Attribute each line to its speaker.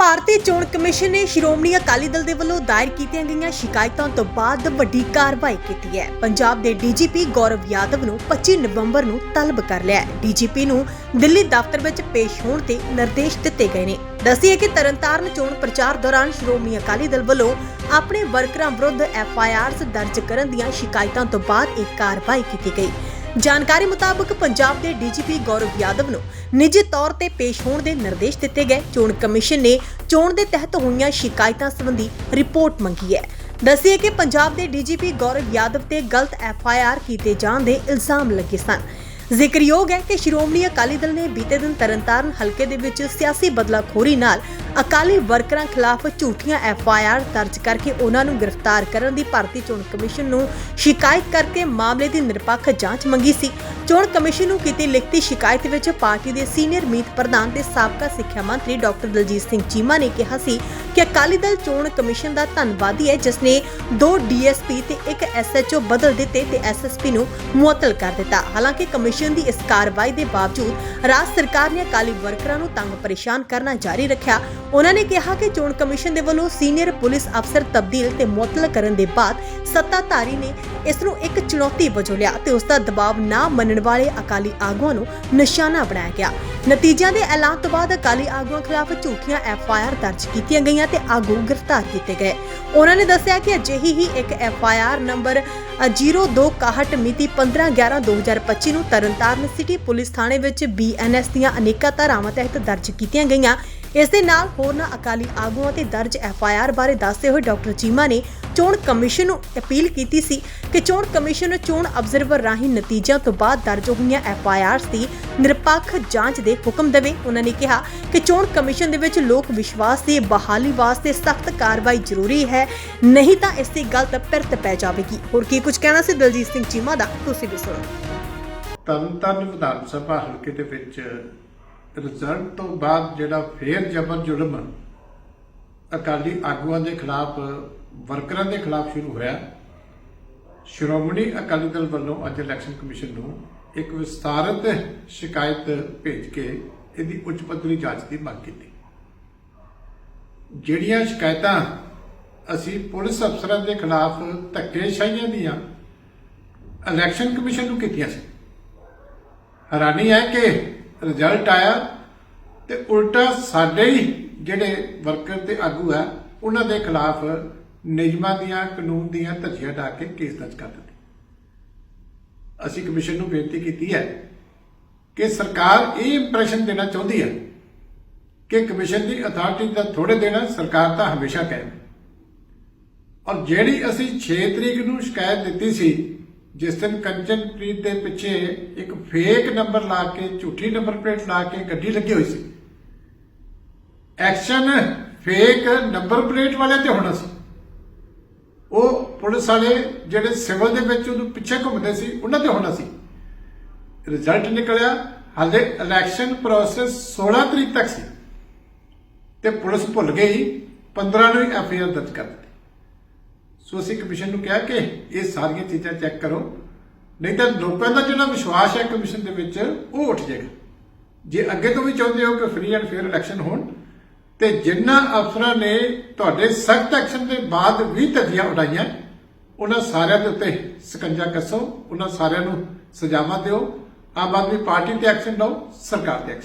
Speaker 1: ਭਾਰਤੀ ਚੋਣ ਕਮਿਸ਼ਨ ਨੇ ਸ਼੍ਰੋਮਣੀ ਅਕਾਲੀ ਦਲ ਦੇ ਵੱਲੋਂ ਦਾਇਰ ਕੀਤੀਆਂ ਗਈਆਂ ਸ਼ਿਕਾਇਤਾਂ ਤੋਂ ਬਾਅਦ ਵੱਡੀ ਕਾਰਵਾਈ ਕੀਤੀ ਹੈ। ਪੰਜਾਬ ਦੇ ਡੀਜੀਪੀ ਗੌਰਵ ਯਾਦਵ ਨੂੰ 25 ਨਵੰਬਰ ਨੂੰ ਤਲਬ ਕਰ ਲਿਆ ਹੈ। ਡੀਜੀਪੀ ਨੂੰ ਦਿੱਲੀ ਦਫ਼ਤਰ ਵਿੱਚ ਪੇਸ਼ ਹੋਣ ਤੇ ਨਿਰਦੇਸ਼ ਦਿੱਤੇ ਗਏ ਨੇ। ਦੱਸੀਏ ਕਿ ਤਰਨਤਾਰਨ ਚੋਣ ਪ੍ਰਚਾਰ ਦੌਰਾਨ ਸ਼੍ਰੋਮਣੀ ਅਕਾਲੀ ਦਲ ਵੱਲੋਂ ਆਪਣੇ ਵਰਕਰਾਂ ਵਿਰੁੱਧ ਐਫ ਆਈ ਆਰਸ ਦਰਜ ਕਰਨ ਦੀਆਂ ਸ਼ਿਕਾਇਤਾਂ ਤੋਂ ਬਾਅਦ ਇਹ ਕਾਰਵਾਈ ਕੀਤੀ ਗਈ। ਜਾਣਕਾਰੀ ਮੁਤਾਬਕ ਪੰਜਾਬ ਦੇ ਡੀਜੀਪੀ ਗੌਰਵ ਯਾਦਵ ਨੂੰ ਨਿੱਜੀ ਤੌਰ ਤੇ ਪੇਸ਼ ਹੋਣ ਦੇ ਨਿਰਦੇਸ਼ ਦਿੱਤੇ ਗਏ। ਚੋਣ ਕਮਿਸ਼ਨ ਨੇ ਚੋਣ ਦੇ ਤਹਿਤ ਹੋਈਆਂ ਸ਼ਿਕਾਇਤਾਂ ਸੰਬੰਧੀ ਰਿਪੋਰਟ ਮੰਗੀ ਹੈ। ਦੱਸੀਏ ਕਿ ਪੰਜਾਬ ਦੇ ਡੀਜੀਪੀ ਗੌਰਵ ਯਾਦਵ ਤੇ ਗਲਤ ਐਫ ਆਈ ਆਰ ਕੀਤੇ ਜਾਣ ਦੇ ਇਲਜ਼ਾਮ ਲੱਗੇ ਸਨ। ਜ਼ਿਕਰਯੋਗ ਹੈ ਕਿ ਸ਼੍ਰੋਮਣੀ ਅਕਾਲੀ ਦਲ ਨੇ ਬੀਤੇ ਦਿਨ ਤਰਨਤਾਰਨ ਹਲਕੇ ਦੇ ਵਿੱਚ ਸਿਆਸੀ ਬਦਲਾਖੋਰੀ ਨਾਲ ਅਕਾਲੀ ਵਰਕਰਾਂ ਖਿਲਾਫ ਝੂਠੀਆਂ ਐਫ ਆਈ ਆਰ ਦਰਜ ਕਰਕੇ ਉਹਨਾਂ ਨੂੰ ਗ੍ਰਿਫਤਾਰ ਕਰਨ ਦੀ ਭਾਰਤੀ ਚੋਣ ਕਮਿਸ਼ਨ ਨੂੰ ਸ਼ਿਕਾਇਤ ਕਰਕੇ ਮਾਮਲੇ ਦੀ ਨਿਰਪੱਖ ਜਾਂਚ ਮੰਗੀ ਸੀ। ਚੋਣ ਕਮਿਸ਼ਨ ਨੂੰ ਕੀਤੀ ਲਿਖਤੀ ਸ਼ਿਕਾਇਤ ਵਿੱਚ ਪਾਰਟੀ ਦੇ ਸੀਨੀਅਰ ਮੀਤ ਪ੍ਰਧਾਨ ਤੇ ਸਾਬਕਾ ਸਿੱਖਿਆ ਮੰਤਰੀ ਡਾਕਟਰ ਦਲਜੀਤ ਸਿੰਘ ਚੀਮਾ ਨੇ ਕਿਹਾ ਸੀ ਕਿ ਅਕਾਲੀ ਦਲ ਚੋਣ ਕਮਿਸ਼ਨ ਦਾ ਧੰਨਵਾਦੀ ਹੈ, ਜਿਸ ਨੇ ਦੋ ਡੀਐਸਪੀ ਤੇ ਇੱਕ ਐਸਐਚਓ ਬਦਲ ਦਿੱਤੇ ਤੇ ਐਸਐਸਪੀ ਨੂੰ ਮੁਅੱਤਲ ਕਰ ਦਿੱਤਾ। ਹਾਲਾਂਕਿ ਕਮਿਸ਼ਨ ਦੀ ਇਸ ਕਾਰਵਾਈ ਦੇ ਬਾਵਜੂਦ ਰਾਜ ਸਰਕਾਰ ਨੇ ਅਕਾਲੀ ਵਰਕਰਾਂ ਨੂੰ ਤੰਗ ਪਰੇਸ਼ਾਨ ਕਰਨਾ ਜਾਰੀ ਰੱਖਿਆ। ਉਹਨਾਂ ਨੇ ਕਿਹਾ ਕਿ ਚੋਣ ਕਮਿਸ਼ਨ ਦੇ ਵੱਲੋਂ ਸੀਨੀਅਰ ਪੁਲਿਸ ਅਫਸਰ ਤਬਦੀਲ ਤੇ ਮੁਅੱਤਲ ਕਰਨ ਦੇ ਬਾਅਦ ਸੱਤਾਧਾਰੀ ਨੇ ਇਸ ਨੂੰ ਇੱਕ ਚੁਣੌਤੀ ਵਜੋਂ ਲਿਆ ਤੇ ਉਸ ਦਾ ਦਬਾਅ ਨਾ ਮੰਨਣ ਵਾਲੇ ਅਕਾਲੀ ਆਗੂਆਂ ਨੂੰ ਨਿਸ਼ਾਨਾ ਬਣਾਇਆ ਗਿਆ। ਨਤੀਜਿਆਂ ਦੇ ਐਲਾਨ ਤੋਂ ਬਾਅਦ ਅਕਾਲੀ ਆਗੂਆਂ ਖਿਲਾਫ ਝੂਠੀਆਂ ਐਫ ਆਈ ਆਰ ਦਰਜ ਕੀਤੀਆਂ ਗਈਆਂ ਤੇ ਆਗੂ ਗ੍ਰਿਫਤਾਰ ਕੀਤੇ ਗਏ। ਉਹਨਾਂ ਨੇ ਦੱਸਿਆ ਕਿ ਅਜਿਹੀ ਹੀ ਇੱਕ ਐਫ ਆਈ ਆਰ ਨੰਬਰ 0261 ਮਿਤੀ 15/11/2025 ਨੂੰ ਤਰਨਤਾਰਨ ਸਿਟੀ ਪੁਲਿਸ ਥਾਣੇ ਵਿੱਚ ਬੀਐਨਐਸ ਦੀਆਂ ਅਨੇਕਾਂ ਧਾਰਾਵਾਂ ਤਹਿਤ ਦਰਜ ਕੀਤੀਆਂ ਗਈਆਂ। ਇਸ ਦੇ ਨਾਲ ਹੋਰਨਾਂ ਅਕਾਲੀ ਆਗੂਆਂ ਤੇ ਦਰਜ ਐਫ ਆਈ ਆਰ ਬਾਰੇ ਦੱਸਦੇ ਹੋਏ ਡਾਕਟਰ ਚੀਮਾ ਨੇ ਚੋਣ ਕਮਿਸ਼ਨ ਨੂੰ ਅਪੀਲ ਕੀਤੀ ਸੀ ਕਿ ਚੋਣ ਕਮਿਸ਼ਨ ਚੋਣ ਅਬਜ਼ਰਵਰ ਰਾਹੀਂ ਨਤੀਜਿਆਂ ਤੋਂ ਬਾਅਦ ਦਰਜ ਹੋਈਆਂ ਐਫ ਦੀ ਨਿਰਪੱਖ ਜਾਂਚ ਦੇ ਹੁਕਮ ਦੇਵੇ। ਉਹਨਾਂ ਨੇ ਕਿਹਾ ਕਿ ਚੋਣ ਕਮਿਸ਼ਨ ਦੇ ਵਿੱਚ ਲੋਕ ਵਿਸ਼ਵਾਸ ਦੀ ਬਹਾਲੀ ਵਾਸਤੇ ਸਖਤ ਕਾਰਵਾਈ ਜ਼ਰੂਰੀ ਹੈ, ਨਹੀਂ ਤਾਂ ਇਸ ਦੀ ਗਲਤ ਪਿਰਤ ਪੈ ਜਾਵੇਗੀ। ਹੋਰ ਕੀ ਕੁਝ ਕਹਿਣਾ ਸੀ ਦਲਜੀਤ ਸਿੰਘ ਚੀਮਾ ਦਾ, ਤੁਸੀਂ ਵੀ ਸੁਣੋ।
Speaker 2: ਤਰਨਤਾਰਨ ਵਿਧਾਨ ਸਭਾ ਹਲਕੇ ਦੇ ਵਿੱਚ ਰਿਜ਼ਲਟ ਤੋਂ ਬਾਅਦ ਜਿਹੜਾ ਫੇਰ ਜਬਰ ਜ਼ੁਲਮ ਅਕਾਲੀ ਆਗੂਆਂ ਦੇ ਖਿਲਾਫ ਵਰਕਰਾਂ ਦੇ ਖਿਲਾਫ ਸ਼ੁਰੂ ਹੋਇਆ। ਸ਼੍ਰੋਮਣੀ ਅਕਾਲੀ ਦਲ ਵੱਲੋਂ ਅੱਜ ਇਲੈਕਸ਼ਨ ਕਮਿਸ਼ਨ ਨੂੰ ਇੱਕ ਵਿਸਤਾਰਤ ਸ਼ਿਕਾਇਤ ਭੇਜ ਕੇ ਇਹਦੀ ਉੱਚ ਪੱਧਰੀ ਜਾਂਚ ਦੀ ਮੰਗ ਕੀਤੀ। ਜਿਹੜੀਆਂ ਸ਼ਿਕਾਇਤਾਂ ਅਸੀਂ ਪੁਲਿਸ ਅਫਸਰਾਂ ਦੇ ਖਿਲਾਫ ਧੱਕੇਸ਼ਾਹੀਆਂ ਦੀਆਂ ਇਲੈਕਸ਼ਨ ਕਮਿਸ਼ਨ ਨੂੰ ਕੀਤੀਆਂ ਸੀ, ਹੈਰਾਨੀ ਹੈ ਕਿ ਰਿਜ਼ਲਟ ਆਇਆ ਤੇ ਉਲਟਾ ਸਾਡੇ ਹੀ ਜਿਹੜੇ ਵਰਕਰ ਤੇ ਆਗੂ ਹੈ, ਉਹਨਾਂ ਦੇ ਖਿਲਾਫ ਨਿਯਮਾਂ ਦੀਆਂ, ਕਾਨੂੰਨ ਦੀਆਂ ਧੱਜੀਆਂ ਢਾ ਕੇ ਕੇਸ ਦਰਜ ਕਰ ਦਿੱਤੇ। ਅਸੀਂ ਕਮਿਸ਼ਨ ਨੂੰ ਬੇਨਤੀ ਕੀਤੀ ਹੈ ਕਿ ਸਰਕਾਰ ਇਹ ਇੰਪ੍ਰੈਸ਼ਨ ਦੇਣਾ ਚਾਹੁੰਦੀ ਹੈ ਕਿ ਕਮਿਸ਼ਨ ਦੀ ਅਥਾਰਟੀ ਦਾ ਥੋੜੇ ਦੇਣਾ ਸਰਕਾਰ ਤਾਂ ਹਮੇਸ਼ਾ ਕਾਇਮ ਔਰ ਜਿਹੜੀ ਅਸੀਂ 6 ਤਰੀਕ ਨੂੰ ਸ਼ਿਕਾਇਤ ਦਿੱਤੀ ਸੀ, ਜਿਸ ਦਿਨ ਕੰਚਨਪ੍ਰੀਤ ਦੇ ਪਿੱਛੇ ਇੱਕ ਫੇਕ ਨੰਬਰ ਲਾ ਕੇ, ਝੂਠੀ ਨੰਬਰ ਪਲੇਟ ਲਾ ਕੇ ਗੱਡੀ ਲੱਗੀ ਹੋਈ ਸੀ ਐਕਸ਼ਨ ਫੇਕ ਨੰਬਰ ਪਲੇਟ ਵਾਲਿਆਂ ਤੇ ਹੋਣਾ ਸੀ। ਉਹ ਪੁਲਿਸ ਵਾਲੇ ਜਿਹੜੇ ਸਿਵਲ ਦੇ ਵਿੱਚ ਉਹਨੂੰ ਪਿੱਛੇ ਘੁੰਮਦੇ ਸੀ, ਉਹਨਾਂ ਤੇ ਹੋਣਾ ਸੀ। ਰਿਜ਼ਲਟ ਨਿਕਲਿਆ, ਹਾਲੇ ਇਲੈਕਸ਼ਨ ਪ੍ਰੋਸੈਸ 16 ਤਰੀਕ ਤੱਕ ਸੀ। ਤੇ ਪੁਲਿਸ ਭੁੱਲ ਗਈ 15 ਨੂੰ ਐਫ ਆਈ ਆਰ ਦਰਜ ਕਰ ਦਿੱਤੀ। ਸੋ ਅਸੀਂ ਕਮਿਸ਼ਨ ਨੂੰ ਕਿਹਾ ਕਿ ਇਹ ਸਾਰੀਆਂ ਚੀਜ਼ਾਂ ਚੈੱਕ ਕਰੋ, ਨਹੀਂ ਤਾਂ ਲੋਕਾਂ ਦਾ ਜਿਹੜਾ ਵਿਸ਼ਵਾਸ ਹੈ ਕਮਿਸ਼ਨ ਦੇ ਵਿੱਚ, ਉਹ ਉੱਠ ਜਾਏਗਾ। ਜੇ ਅੱਗੇ ਤੋਂ ਵੀ ਚਾਹੁੰਦੇ ਹੋ ਕਿ ਫ੍ਰੀ ਐਂਡ ਫੇਅਰ ਇਲੈਕਸ਼ਨ ਹੋਣ ਤੇ ਜਿਨ੍ਹਾਂ ਅਫਸਰਾਂ ਨੇ ਤੁਹਾਡੇ ਸਖਤ ਐਕਸ਼ਨ ਦੇ ਬਾਅਦ ਵੀ ਧੱਜੀਆਂ ਉਡਾਈਆਂ, ਉਹਨਾਂ ਸਾਰਿਆਂ ਦੇ ਉੱਤੇ ਸਕੰਜਾ ਕੱਸੋ, ਉਹਨਾਂ ਸਾਰਿਆਂ ਨੂੰ ਸਜ਼ਾਵਾਂ ਦਿਓ। ਆਮ ਆਦਮੀ ਪਾਰਟੀ ਤੇ ਐਕਸ਼ਨ ਲਓ, ਸਰਕਾਰ ਤੇ action